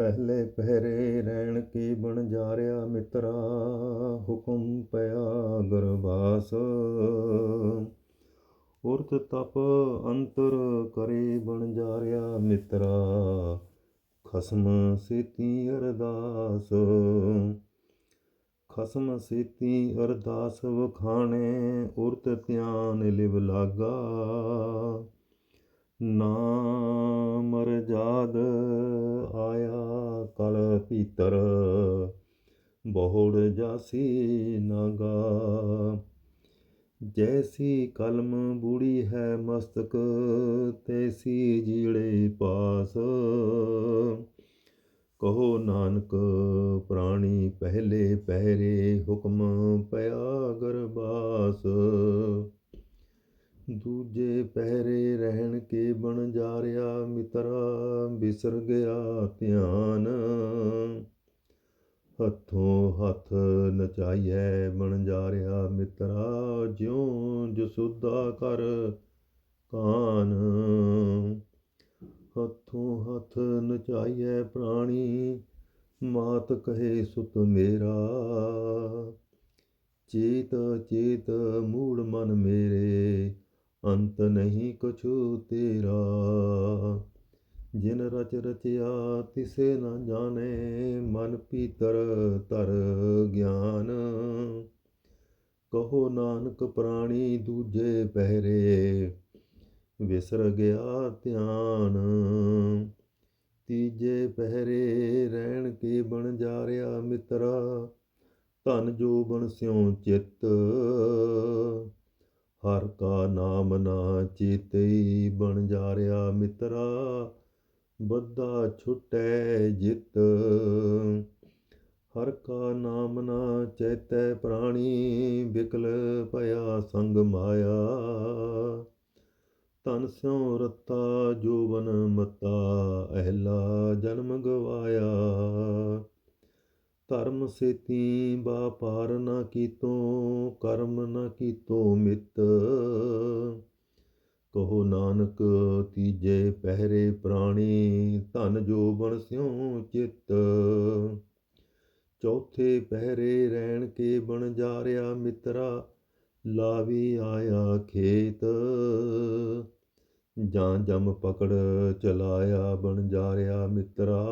ਪਹਿਲੇ ਪਹਿਰੇ ਰਹਿਣ ਕੀ ਬਣ ਜਾ ਜਾਰਿਆ ਮਿੱਤਰਾ? ਹੁਕਮ ਪਿਆ ਗਰਬਾਸ। ਉਰਤ ਤਪ ਅੰਤਰ ਕਰੇ ਬਣ ਜਾ ਜਾਰਿਆ ਮਿੱਤਰਾ। ਖਸਮ ਸੇਤੀ ਅਰਦਾਸ। ਖਸਮ ਸੇਤੀ ਅਰਦਾਸ ਵਖਾਣੇ, ਉਰਤ ਧਿਆਨ ਲਿਵ ਲਾਗਾ। ਨਾਮ ਰਜਾਦ ਆਇਆ ਕਲ ਭੀਤਰ ਬਹੁੜ ਜਾਸੀ ਨਾਗਾ ਜੈਸੀ ਕਲਮ ਬੂੜੀ ਹੈ ਮਸਤਕ, ਤੈਸੀ ਜੀੜੇ ਪਾਸ। ਕਹੋ ਨਾਨਕ, ਪ੍ਰਾਣੀ ਪਹਿਲੇ ਪਹਿਰੇ ਹੁਕਮ ਪਿਆ ਗਰਬਾਸ। ਦੂਜੇ ਪਹਿਰੇ ਰਹਿਣ ਕੇ ਬਣ ਜਾ ਜਾਰਿਆ ਮਿੱਤਰਾ, ਬਿਸਰ ਗਿਆ ਧਿਆਨ। ਹੱਥੋਂ ਹੱਥ ਨਚਾਈਐ ਬਣ ਜਾ ਜਾਰਿਆ ਮਿੱਤਰਾ, ਜਿਉ ਜਸੁਦਾ ਕਰ ਕਾਨ। ਹੱਥੋਂ ਹੱਥ ਨਚਾਈਐ ਪ੍ਰਾਣੀ, ਮਾਤ ਕਹੇ ਸੁਤ ਮੇਰਾ। ਚੇਤ ਚੇਤ ਮੂੜ ਮਨ ਮੇਰੇ ਅੰਤ ਨਹੀਂ ਕਛੂ ਤੇਰਾ। ਜਿਨ ਰਚ ਰਚਿਆ ਤਿਸੇ ਨਾ ਜਾਣੇ, ਮਨ ਪੀਤਰ ਤਰ ਗਿਆਨ। ਕਹੋ ਨਾਨਕ ਪ੍ਰਾਣੀ ਦੂਜੇ ਪਹਿਰੇ, ਵਿਸਰ ਗਿਆ ਧਿਆਨ। ਤੀਜੇ ਪਹਿਰੇ ਰਹਿਣ ਕੇ ਬਣ ਜਾ ਜਾਰਿਆ ਮਿੱਤਰਾ, ਧਨ ਜੋ ਬਣ ਸਿਉ ਚਿੱਤ। ਹਰ ਕਾ ਨਾਮ ਨਾ ਚੇਤਈ ਬਣ ਜਾ ਜਾਰਿਆ ਮਿੱਤਰਾ, ਬੱਧਾ ਛੁਟੈ ਜਿਤ। ਹਰ ਕਾ ਨਾਮ ਨਾ ਚੇਤੈ ਪ੍ਰਾਣੀ, ਬਿਕਲ ਭਇਆ ਸੰਗ ਮਾਇਆ। ਤਨ ਸਿਉ ਰਤਾ ਜੋਵਨ ਮਤਾ, ਅਹਲਾ ਜਨਮ ਗਵਾਇਆ। ਧਰਮ ਸੇਤੀ ਬਾਪਾਰ ਨਾ ਕੀਤੋ, ਕਰਮ ਨਾ ਕੀਤੋ ਮਿੱਤ। ਕਹੋ ਨਾਨਕ, ਤੀਜੇ ਪਹਿਰੇ ਪ੍ਰਾਣੀ, ਧਨ ਜੋ ਬਣ ਸਿਉ ਚਿੱਤ। ਚੌਥੇ ਪਹਿਰੇ ਰਹਿਣ ਕੇ ਬਣ ਜਾਰਿਆ ਮਿੱਤਰਾ, ਲਾਵੀ ਆਇਆ ਖੇਤ। ਜਾਂ ਜਮ ਪਕੜ ਚਲਾਇਆ ਬਣ ਜਾਰਿਆ ਮਿੱਤਰਾ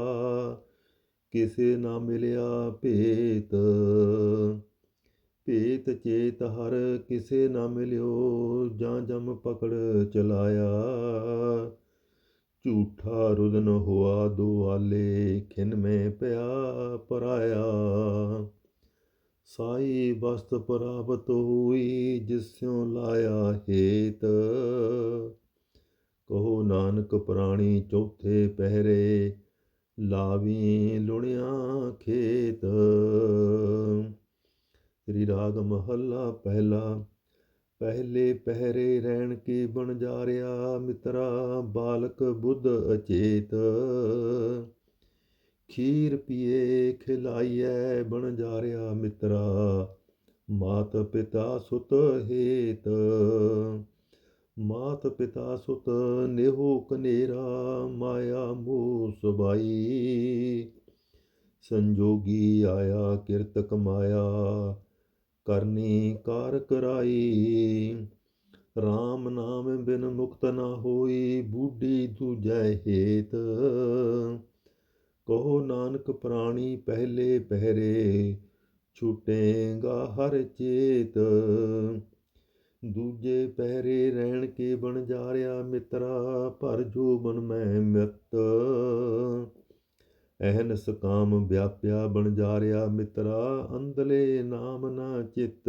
ਕਿਸੇ ਨਾ ਮਿਲਿਆ ਭੇਤ। ਭੇਤ ਚੇਤ ਹਰ ਕਿਸੇ ਨਾ ਮਿਲਿਓ, ਜਾਂ ਜਮ ਪਕੜ ਚਲਾਇਆ। ਝੂਠਾ ਰੁਦਨ ਹੋਆ ਦੁਆਲੇ, ਖਿਨ ਮੈਂ ਪਿਆ ਪਰਾਇਆ। ਸਾਈ ਬਸਤ ਪ੍ਰਾਪਤ ਹੋਈ ਜਿਸਿਉ ਲਾਇਆ ਹੇਤ। ਕਹੋ ਨਾਨਕ ਪ੍ਰਾਣੀ ਚੌਥੇ ਪਹਿਰੇ ਲਾਵੀ ਲੁਣਿਆ ਖੇਤ। ਸ੍ਰੀ ਰਾਗ ਮਹੱਲਾ ਪਹਿਲਾ, ਪਹਿਲੇ ਪਹਿਰੇ ਰਹਿਣ ਕੇ ਬਣ ਜਾ ਜਾਰਿਆ ਮਿੱਤਰਾ ਬਾਲਕ ਬੁੱਧ ਅਚੇਤ। ਖੀਰ ਪੀਏ, ਖਿਲਾਈਐ ਬਣ ਜਾ ਜਾਰਿਆ ਮਿੱਤਰਾ, ਮਾਤ ਪਿਤਾ ਸੁਤ ਹੇਤ। ਮਾਤ ਪਿਤਾ ਸੁਤ ਨੇਹੋ ਕਨੇਰਾ, ਮਾਇਆ ਮੋਹ ਸੁਬਾਈ ਸੰਜੋਗੀ ਆਇਆ, ਕਿਰਤ ਕਮਾਇਆ, ਕਰਨੀ ਕਾਰ ਕਰਾਈ। RAM ਨਾਮ ਬਿਨ ਮੁਕਤ ਨਾ ਹੋਈ, ਬੂਢੀ ਦੂਜੈ ਹੇਤ। ਕਹੋ ਨਾਨਕ ਪ੍ਰਾਣੀ, ਪਹਿਲੇ ਪਹਿਰੇ ਛੁਟੇਗਾ ਹਰ ਚੇਤ। ਦੂਜੇ ਪਹਿਰੇ ਰਹਿਣ ਕੇ ਬਣ ਜਾ ਜਾਰਿਆ ਮਿੱਤਰਾ, ਭਰ ਜੋ ਬਨ ਮੈਂ ਮਿੱਤ। ਅਹਨਸ ਕਾਮ ਵਿਆਪਿਆ ਬਣ ਜਾਰਿਆ ਮਿੱਤਰਾ ਅੰਦਲੇ ਨਾਮ ਨਾ ਚਿੱਤ।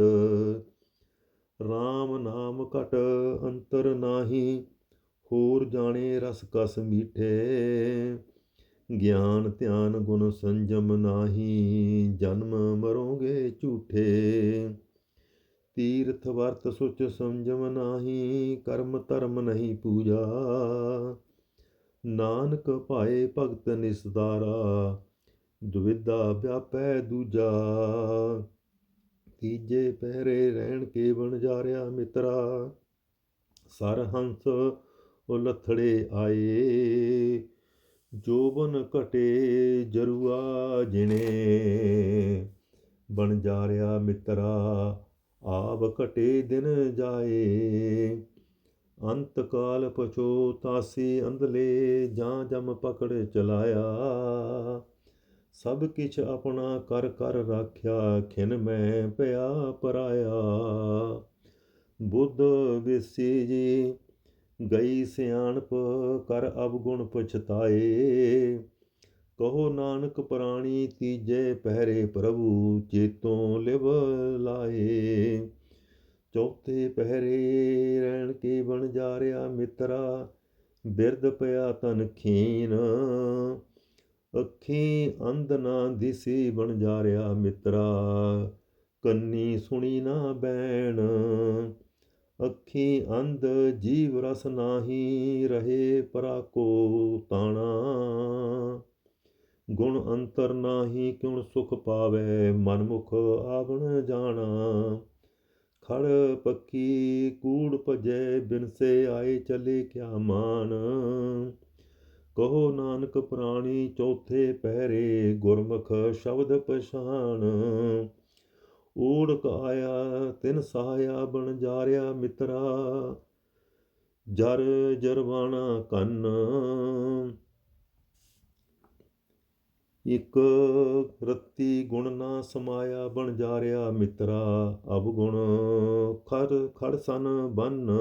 RAM ਨਾਮ ਘਟ ਅੰਤਰ ਨਾਹੀ, ਹੋਰ ਜਾਣੇ ਰਸ ਕਸ ਮੀਠੇ। ਗਿਆਨ ਧਿਆਨ ਗੁਣ ਸੰਜਮ ਨਾਹੀ, ਜਨਮ ਮਰੋਗੇ ਝੂਠੇ। ਤੀਰਥ ਵਰਤ ਸੁਚ ਸੰਜਮ ਨਾਹੀ, ਕਰਮ ਧਰਮ ਨਹੀਂ ਪੂਜਾ। ਨਾਨਕ ਭਾਏ ਭਗਤ ਨਿਸਦਾਰਾ ਦੁਵਿਧਾ ਵਿਆਪੈ ਦੂਜਾ। ਤੀਜੇ ਪਹਿਰੇ ਰਹਿਣ ਕੇ ਬਣ ਜਾਰਿਆ ਮਿੱਤਰਾ। ਸਰ ਹੰਸ ਉਲਥੜੇ ਆਏ, ਜੋਬਨ ਘਟੇ ਜਰੂਆ ਜਿਣੇ। ਬਣ ਜਾ ਜਾਰਿਆ ਮਿੱਤਰਾ ਆਵ ਘਟੇ ਦਿਨ ਜਾਏ। ਅੰਤ ਕਾਲ ਪਛੋ ਤਾਸੀ ਅੰਧਲੇ ਜਾਂ ਜਮ ਪਕੜ ਚਲਾਇਆ। ਸਭ ਕਿਛ ਆਪਣਾ ਕਰ ਕਰ ਰਾਖਿਆ, ਖਿਨ ਮੈਂ ਪਿਆ ਪਰਾਇਆ। ਬੁੱਧ ਵਿਸੀ ਜੀ, ਗਈ ਸਿਆਣਪ, ਕਰ ਅਵਗੁਣ ਪਛਤਾਏ। ਕਹੋ ਨਾਨਕ ਪ੍ਰਾਣੀ ਤੀਜੇ ਪਹਿਰੇ ਪ੍ਰਭੂ ਚੇਤੋਂ ਲਿਵ ਲਾਏ। ਚੌਥੇ ਪਹਿਰੇ ਰਹਿਣ ਕੇ ਬਣ ਜਾ ਰਿਆ ਮਿੱਤਰਾ ਬਿਰਦ ਪਿਆ ਤਨ ਖੀਨ। ਅੱਖੀ ਅੰਧ ਨਾ ਦਿਸੀ ਬਣ ਜਾ ਰਿਆ ਮਿੱਤਰਾ, ਕੰਨੀ ਸੁਣੀ ਨਾ ਬੈਣ। ਅੱਖੀ ਅੰਧ ਜੀਵ ਰਸ ਨਾਹੀ ਰਹੇ ਪਰਾ ਕੋ ਤਾਣਾ। ਗੁਣ ਅੰਤਰ ਨਾਹੀ ਕਿਉ ਸੁਖ ਪਾਵੇ ਮਨ ਮੁਖ ਆਵਣ ਜਾਣਾ। ਖੜ ਪੱਕੀ ਕੂੜ ਭਜੈ ਬਿਨਸੇ ਆਏ ਚਲੇ ਕਿਆ ਮਾਨ ਕਹੋ ਨਾਨਕ ਪ੍ਰਾਣੀ ਚੌਥੇ ਪਹਿਰੇ, ਗੁਰਮੁਖ ਸ਼ਬਦ ਪਛਾਨ ਊੜਕ ਆਇਆ ਤਿਨ ਸਹਾਇਆ ਬਣ ਜਾਰਿਆ ਮਿੱਤਰਾ। ਜਰ ਜਰਵਾਣਾ ਕੰਨ। ਇਕ ਰਤੀ ਗੁਣ ਨਾ ਸਮਾਇਆ ਬਣ ਜਾ ਜਾਰਿਆ ਮਿੱਤਰਾ, ਅਬ ਗੁਣ ਖਰ ਖੜ ਸਨ ਬੰਨ।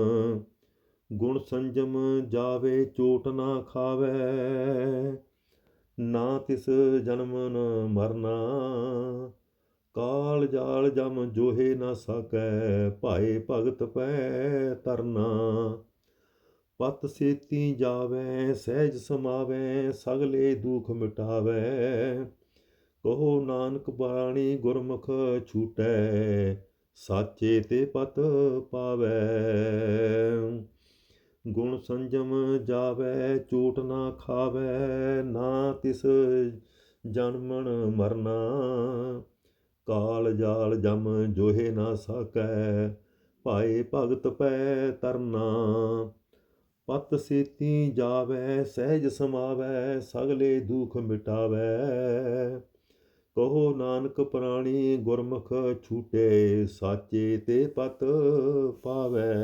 ਗੁਣ ਸੰਜਮ ਜਾਵੇ ਚੋਟ ਨਾ ਖਾਵੇ, ਨਾ ਤਿਸ ਜਨਮ ਨ ਮਰਨਾ। ਕਾਲ ਜਾਲ ਜਮ ਜੋਹੇ ਨਾ ਸਕੈ, ਭਾਏ ਭਗਤ ਪੈ ਤਰਨਾ। ਪਤ ਸੇਤੀ ਜਾਵੇ, ਸਹਿਜ ਸਮਾਵੇ, ਸਗਲੇ ਦੁਖ ਮਿਟਾਵੇ। ਕਹੋ ਨਾਨਕ ਬਾਣੀ ਗੁਰਮੁਖ ਛੂਟੈ, ਸਾਚੇ ਤੇ ਪਤ ਪਾਵੇ। ਗੁਣ ਸੰਜਮ ਜਾਵੇ ਚੋਟ ਨਾ ਖਾਵੇ, ਨਾ ਤਿਸ ਜਨਮਣ ਮਰਨਾ। ਕਾਲ ਜਾਲ ਜਮ ਜੋਹੇ ਨਾ ਸਕੈ, ਭਾਏ ਭਗਤ ਪੈ ਤਰਨਾ। ਪਤ ਸੇਤੀ ਜਾਵੇ, ਸਹਿਜ ਸਮਾਵੇ, ਸਗਲੇ ਦੁਖ ਮਿਟਾਵੇ। ਕਹੋ ਨਾਨਕ ਪ੍ਰਾਣੀ, ਗੁਰਮੁਖ ਛੂਟੇ, ਸਾਚੇ ਤੇ ਪਤ ਪਾਵੇ।